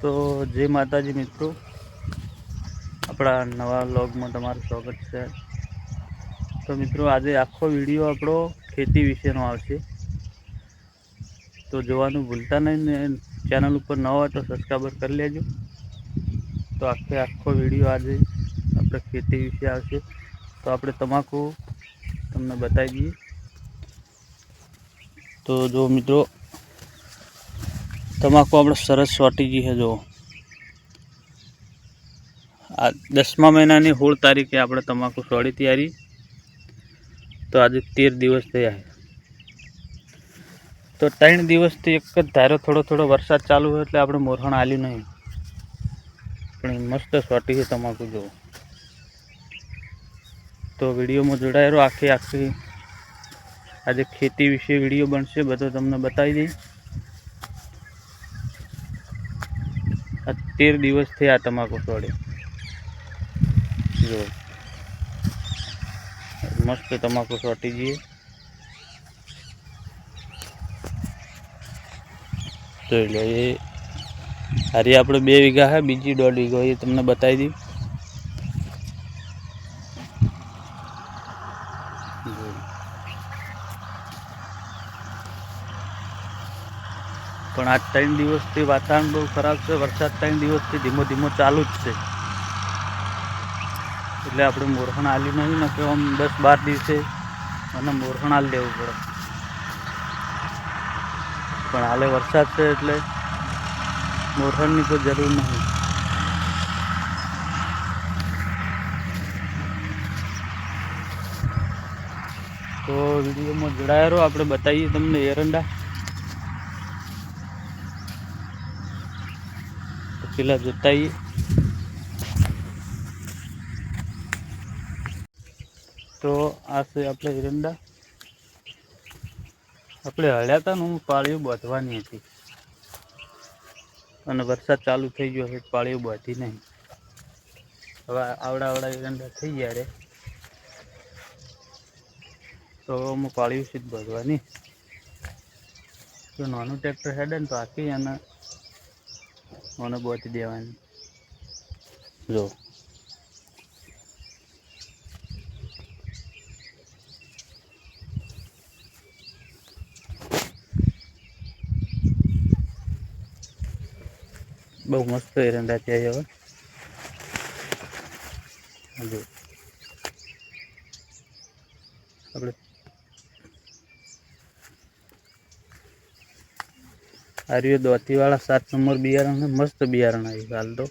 તો જય માતાજી મિત્રો. આપણા નવા વ્લોગમાં તમારું સ્વાગત છે. તો મિત્રો, આજે આખો વીડિયો આપણો ખેતી વિશેનો આવશે. તો જોવાનું ભૂલતા નહીં ને ચેનલ ઉપર ન હોય તો સબસ્ક્રાઈબર કરી લેજો. તો આખે આખો વીડિયો આજે આપણે ખેતી વિશે આવશે. તો આપણે તમાકુ તમને બતાવી દઈએ. તો જો મિત્રો તમાકુ આપણે સરસ સોટી ગઈ છે જો આ દસમા મહિનાની હોળ તારીખે આપણે તમાકુ સોળી તૈયારી. તો આજે તેર દિવસ થયા તો ત્રણ દિવસથી એક જ ધારો થોડો થોડો વરસાદ ચાલુ હોય એટલે આપણે મોરહણ આલ્યું નહીં. પણ મસ્ત સોટી છે તમાકુ જો તો વિડીયોમાં જોડાયેલો આખી આખી આજે ખેતી વિશે વીડિયો બનશે, બધો તમને બતાવી દઈશ. આ તેર દિવસ થયા તમાકુ છોડે જો. મસ્ત તમાકુ છોટી જઈએ જોઈ લો, એ હારી આપણે બે વીઘા હે, બીજી દોઢ વીઘો, એ તમને બતાવી દઈ. પણ આ ત્રણ દિવસથી વાતાવરણ બહુ ખરાબ છે. વરસાદ ત્રણ દિવસથી ધીમો ધીમો ચાલુ જ છે. એટલે આપણે મોરહણ આલી નહીં, ને આમ દસ બાર દિવસે અને મોરહણ આલી લેવું પડે. પણ હાલે વરસાદ છે એટલે મોરહણની કોઈ જરૂર નહીં. તો વિડીયોમાં જોડાયેલો આપણે બતાવીએ તમને એરંડા. પેલા જોતાઈએ. તો આ છે આપણે એરંડા. આપણે હળ્યા હતા ને હું પાળીઓ બાંધવાની હતી. અને વરસાદ ચાલુ થઈ ગયો છે પાળીઓ બાંધી નહીં. હવે આવડા આવડા એરંડા થઈ ગયા રે. તો હું પાળીઓ સીધ બાંધવાની. તો નાનું ટ્રેક્ટર હેડે ને તો આખી અને મને બોતી દેવાની. જો. બહુ મસ્ત એરંડા છે હવે. જો. આપણે આ રહ્યું દોતીવાળા સાત નંબર બિયારણ છે. મસ્ત બિયારણ આવ્યું હાલ તો.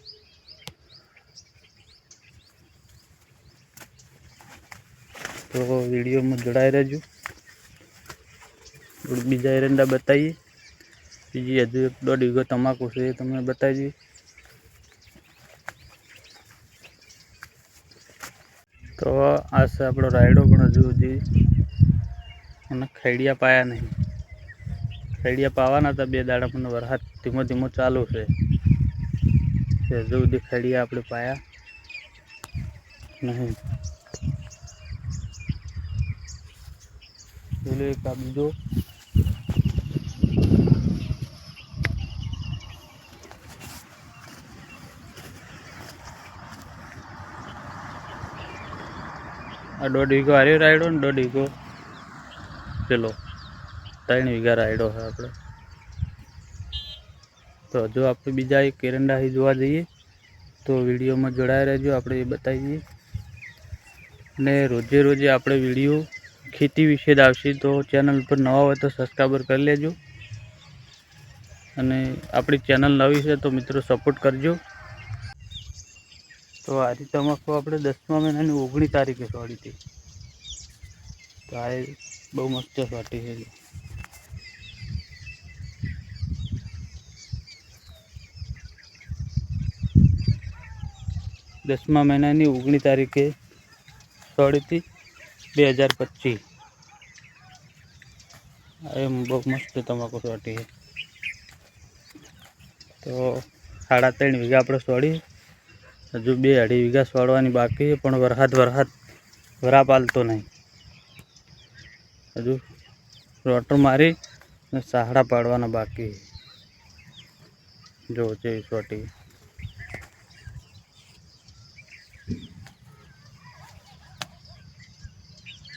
તો વિડીયોમાં જોડાઈ રહેજો. બીજા એરંડા બતાવીએ. બીજી હજુ એક દોઢ વીઘો તમાકુ છે એ તમને બતાવી દઈએ તો આ છે આપણો રાયડો પણ હજુ સુધી. અને ખૈડિયા પાયા નહીં. ખૈડિયા પાવાના હતા, બે દાડા પણ વરસાદ ધીમો ધીમો ચાલુ છે. હજુ સુધી ખૈડિયા આપણે પાયા. નહીં. પેલો એક આ બીજો. આ દોઢ વીઘો હાર્યો રાયડો ને દોઢ વીઘો પેલો. ત્રણ વીઘા રાયડો છે આપણે. તો જો આપણે બીજા એક એરંડા અહીં જોવા જઈએ, તો વિડીયોમાં જોડાયા રહેજો, આપણે એ બતાવીએ અને રોજે રોજે આપણે વીડિયો ખેતી વિશે જ આવશે, તો ચેનલ પર નવા હોય તો સબસ્ક્રાઈબર કરી લેજો. અને આપણી ચેનલ નવી છે તો મિત્રો સપોર્ટ કરજો. તો આજે તમાકુ આપણે દસમા મહિનાની ઓગણીસ તારીખે સોડી હતી. તો આ બહુ મસ્ત સોટી છે. દસમા મહિનાની ઓગણીસ તારીખે હતી બે હજાર પચીસ. એમ બહુ મસ્ત તમાકુ સોટી તો સાડા ત્રણ વીઘા આપણે સોડી હજુ બે અઢી વીઘા સોડવાની બાકી પણ વરસાદ વરસાદ વરા પાલતો નહીં. હજુ રોટર મારી ને સહાડા પાડવાના બાકી જો છે સોટી.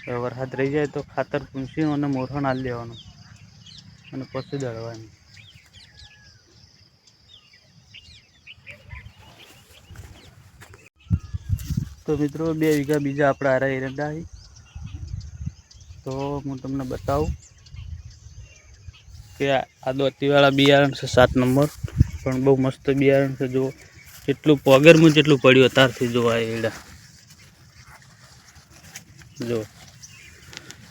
વરસાદ રહી જાય તો ખાતર પૂંછી અને મોરહણ આલી દેવાનું. અને પછી દળવાનું. તો મિત્રો બે વીઘા બીજા આપણા આરા એરંડા તો હું તમને બતાવું કે આ દોતીવાળા બિયારણ છે સાત નંબર. પણ બહુ મસ્ત બિયારણ છે. જો જેટલું પોગરમાં જેટલું પડ્યું અત્યારથી જોવા એડા જો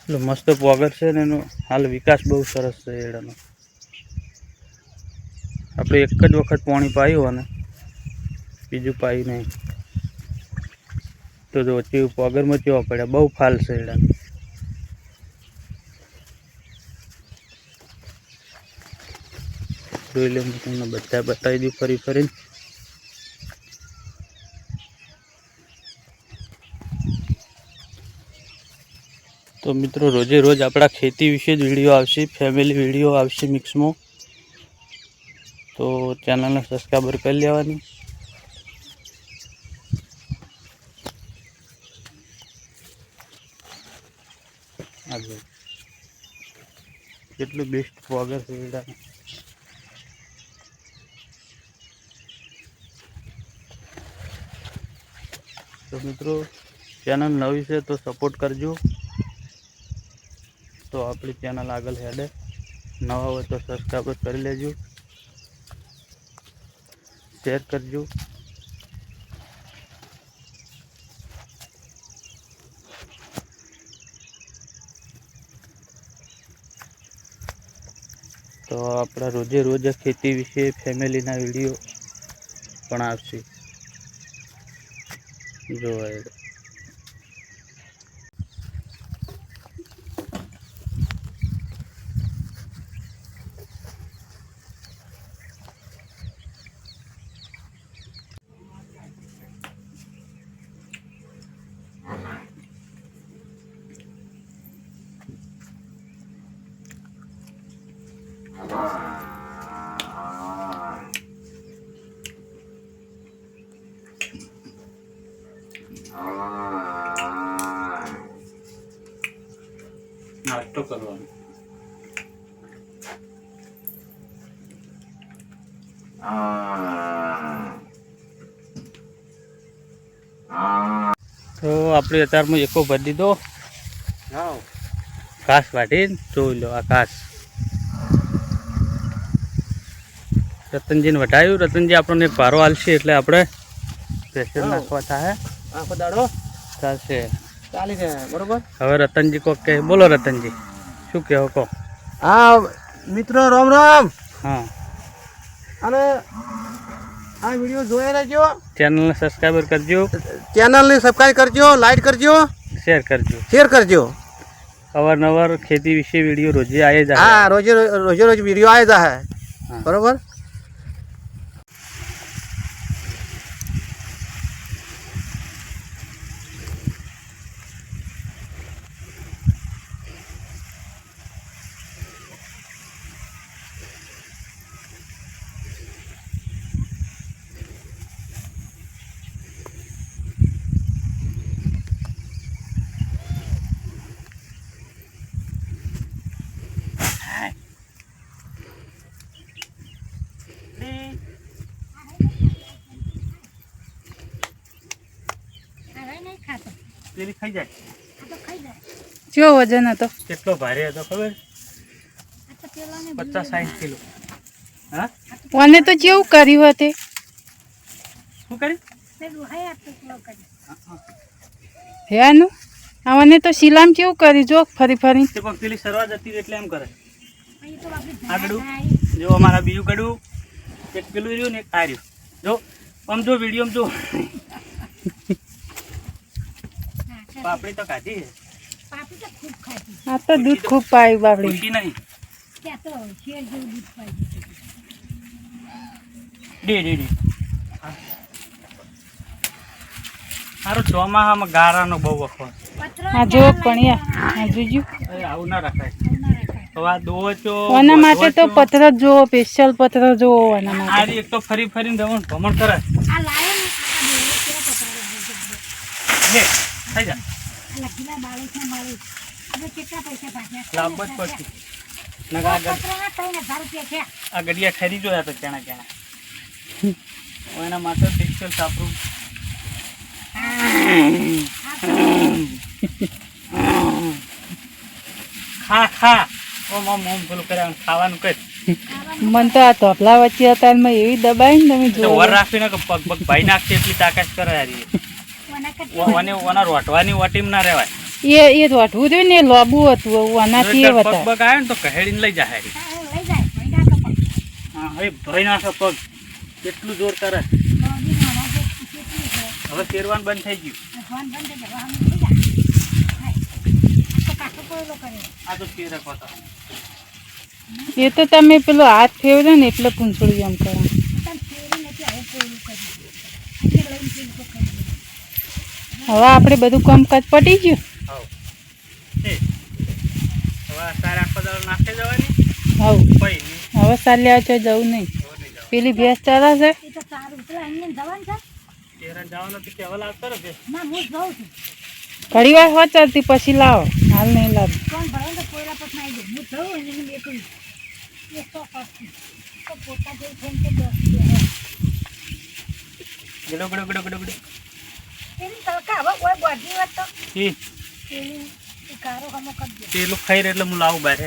એટલું મસ્ત પોગર છે ને એનો હાલ વિકાસ બહુ સરસ છે એડાનો. આપણે એક જ વખત પાણી પાયું અને બીજું પાયું નહીં. તો જો ચેવું પોગરમાં ચેવા પડ્યા, બહુ ફાલ છે એડાનો. જોઈ લે તમને બધા બતાવી દઉં ફરી ફરીને. તો મિત્રો, રોજે રોજ આપણા ખેતી વિશે જ વીડિયો આવશે ફેમિલી વીડિયો આવશે મિક્સમાં તો ચેનલને સબસ્ક્રાઈબર કરી લેવાની. કેટલું બેસ્ટ વગર છે તો મિત્રો, ચેનલ નવી છે તો સપોર્ટ કરજો. તો આપણી ચેનલ આગળ હેડે નવા હોય તો સબસ્ક્રાઈબ કરી લેજો. શેર કરજો. તો આપણા રોજે રોજ ખેતી વિશે ફેમિલીના વીડિયો પણ આવશે. જોવાય. કરવાનો. તો આપણે અત્યારમાં એકો ભરી દીધો. ઘાસ વાટીને જોઈ લો આ ઘાસ. રતનજીને વટાયું રતનજી આપણને એક ભારો હાલશે એટલે આપણે પ્રેશર નાખવા થાય. આખો દાડો ચાલશે. ચાલી બરોબર? હવે રતનજી કોક કહે બોલો રતનજી. શું કહો કહો? હા મિત્રો રામ રામ. હા. અને આ વીડિયો જોઈ રહેજો. ચેનલને સબસ્ક્રાઈબર કરજો. ચેનલને સબસ્ક્રાઈબ કરજો લાઈક કરજો. શેર કરજો. શેર કરજો. અવારનવાર ખેતી વિશે વીડિયો રોજે આવી. હા રોજે રોજે રોજ વીડિયો આવી જ હા. બરોબર? પેલી ખાઈ જાય? કેવો વજન હતો. કેટલો ભારે હતો ખબર? પચાસ સાઠ કિલો. હા? મને તો જેવું કર્યું હતું. શું કર્યું? હેનું? આવને તો શિલામ કેવું કરી જો ફરી ફરી. તે પણ પેલી શરૂઆત હતી એટલે એમ કરે. આગળ. જો અમારા બીજું કડું એક પેલું રહ્યું ને એક આ રહ્યું. જો આમ જો વીડિયો જો. પાપડી તો કાઢી છે. આ તો દૂધ ખૂબ પાયું બાપડી. ખુશી નહીં. ડે ડે ડે. સારું ચોમાસામાં ગારાનો બહુ વખો. આ જો પણ હા આ જોજો. આવું ના રખાય. આના માટે તો છો. જોવો સ્પેશિયલ પત્ર જોવો આના આ એક તો ફરી ફરીને ભ્રમણ કરે આ આ થઈ જાય લખીલા બાળક ને મળી હવે કેટલા પૈસા પાછા? લાભ જ પડશે. નકા આ ગડિયા ખરી જોયા તો કેણા કેણા. એના માટે પિક્ચર સાપરું ખા ખા. ઓમ મોમ ઓમ કર્યા ખાવાનું કર મન તો આ તોપલા વચ્ચે હતા એમાં એવી દબાઈ ને તમે વર રાખીને પગ પગ ભાઈ નાખશે એટલી તાકાત કરે ઓના રોટવાની વટીમ ના રહેવાય. એ એ રોટવું જોઈએ ને એ લોબુ હતું આનાથી એ પગ પગ આવે ને તો કહેડીને લઈ જાય લઈ જાય હવે નાખે પગ. કેટલું જોર કરે. હવે શેરવાન બંધ થઈ ગયું. આ તો શેર હતા એ તો તમે પેલો હાથ ફેરવ્યો ને એટલે પૂંછડી એમ કરો તને ફેરી નથી આવું કોયલું કર્યું એટલે લઈને પેલું તો કરી દીધું. હવે આપણે બધું કામકાજ પટી ગયું. હવે. હવે સાર લેવા છે જવું નહીં. પેલી ભેંસ ચાલે છે? ઘડી વાર હોત ચાલતી પછી લાવો. હાલ નહીં લાવ. ગડો ગડો ગડો ગડો ગડો. એની તડકા હવે કોઈ બોધી હોત તો. ઈ? એની એ કારો હમો કરી દે. પેલું ખાઈ એટલે હું લાવું બહાર